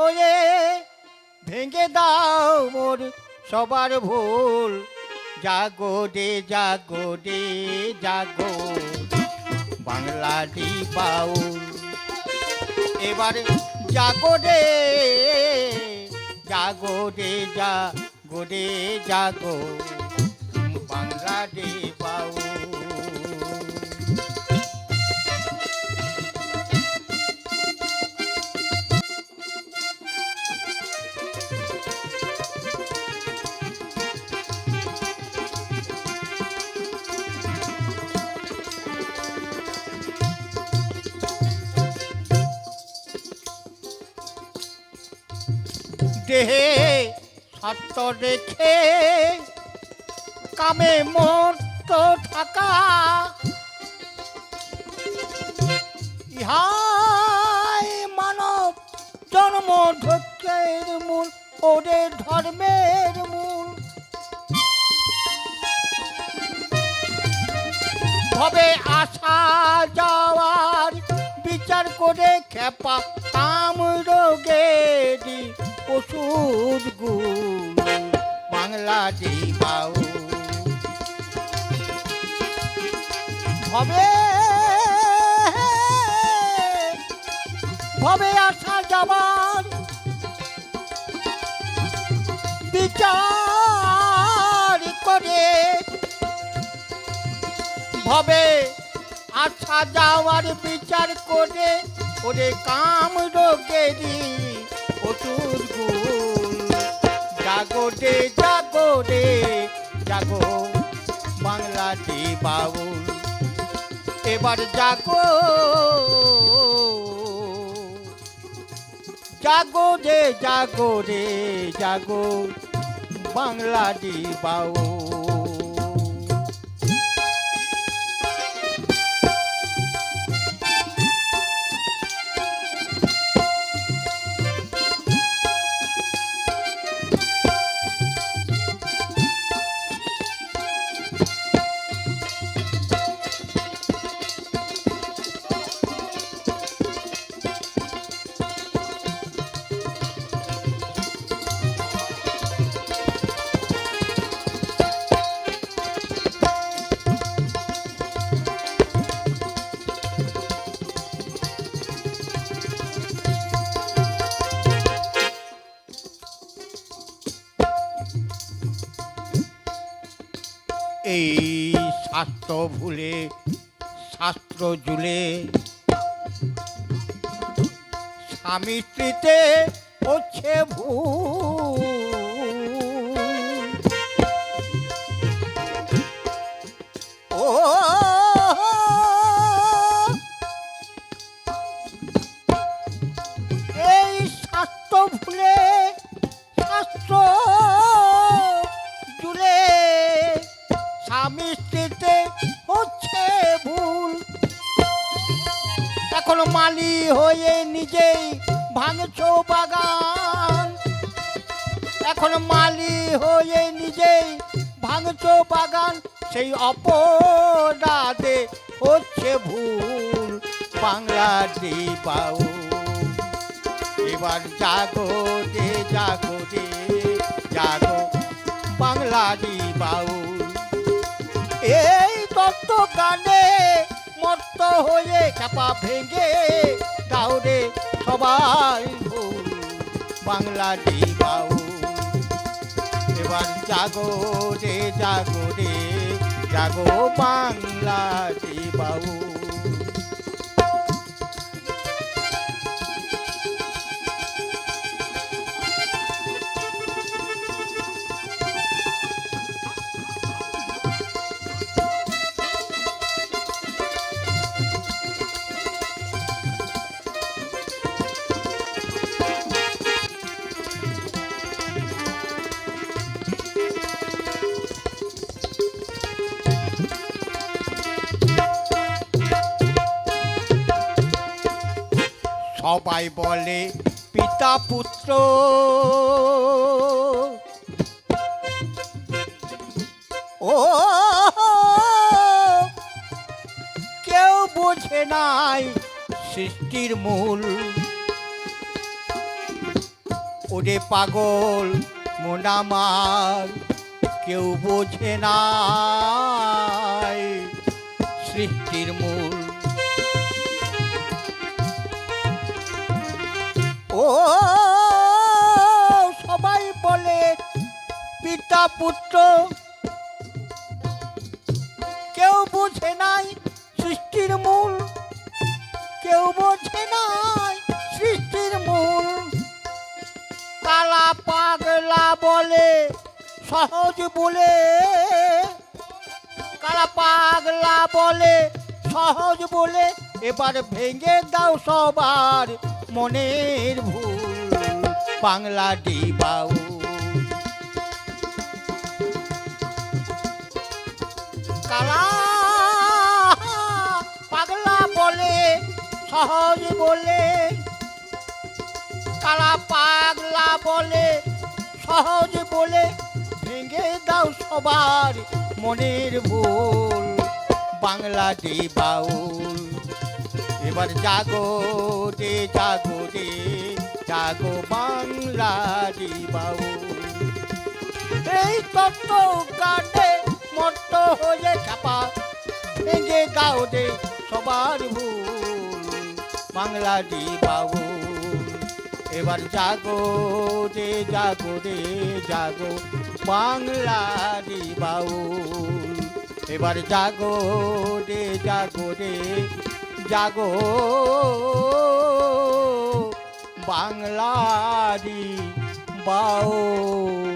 হয়ে ভেঙে দাও মোর সবার ভুল। জাগো রে জাগো রে, জাগো। বাংলাটি বাউল এবারে জাগো রে জাগো রে জাগো রে, জাগো। বাংলাটি বাউল দেহে সত্য রেখে কামে মর্ত থাকা। ইহাই মানব জন্ম ধৈর্যের মূল ওদের ধর্মের মূল। ভবে আসা যাওয়ার বিচার করে খেপা কাম রোগেরই ওষুধ গুল বাংলা দিবাও ভবে ভবে আসা যাওয়ার বিচার করে। ভবে আচ্ছা যাওয়ার বিচার করে। ওরে কাম রোগেরি ওষুধ জাগো রে জাগো রে জাগো বাংলাটি বাউল। এবার জাগো জাগো রে জাগো রে, জাগো বাংলাটি বাউল। এই শাস্ত্র ভুলে শাস্ত্র জুলে স্বামী স্ত্রীতে হচ্ছে ও এই শাস্ত্র ভুলে এখন মালি হয়ে নিজেই ভাঙছো বাগান। এখন মালি হয়ে নিজেই ভাঙছো বাগান। সেই অপরাধে হচ্ছে ভুল বাংলা দিবাউ। এবার জাগো রে জাগো রে জাগো বাংলা দিবাউ। এই তত্ত্ব গানে মত্ত হয়ে চাপা ভেঙে গাউরে সবাই বাংলা দিবাউ এবার জাগো রে জাগো রে, জাগো বাংলা দিবাউ সবাই বলে, পিতা পুত্র। ও, কেউ বোঝে নাই সৃষ্টির মূল। ওরে পাগল মোনামার কেউ বোঝে না সৃষ্টির মূল। সবাই বলে, পিতা পুত্র, কেউ বোঝে নাই সৃষ্টির মূল, কেউ বোঝে নাই সৃষ্টির মূল। কালা পাগলা বলে, সহজ বলে। কালা পাগলা বলে, সহজ বলে। এবার ভেঙে দাও সবার মনের ভুল, বাংলা ডিবাউ। কালা পাগলা বলে, সহজ বলে। কালা পাগলা বলে, সহজ বলে। ভেঙে দাও সবার মনের ভুল, বাংলা ডে বাউল এবার জাগো। রে জাগো রে জাগো বাংলা বাউল এই তত্ত্ব কাটে মত্ত হয়ে চাপা, ভেঙে গাও দে সবার ভুল, বাংলা বাউল এবার জাগো রে জাগো রে জাগো বাংলা বাউল এবার জাগো রে জাগো রে জাগো। বাংলা ডি বাউল।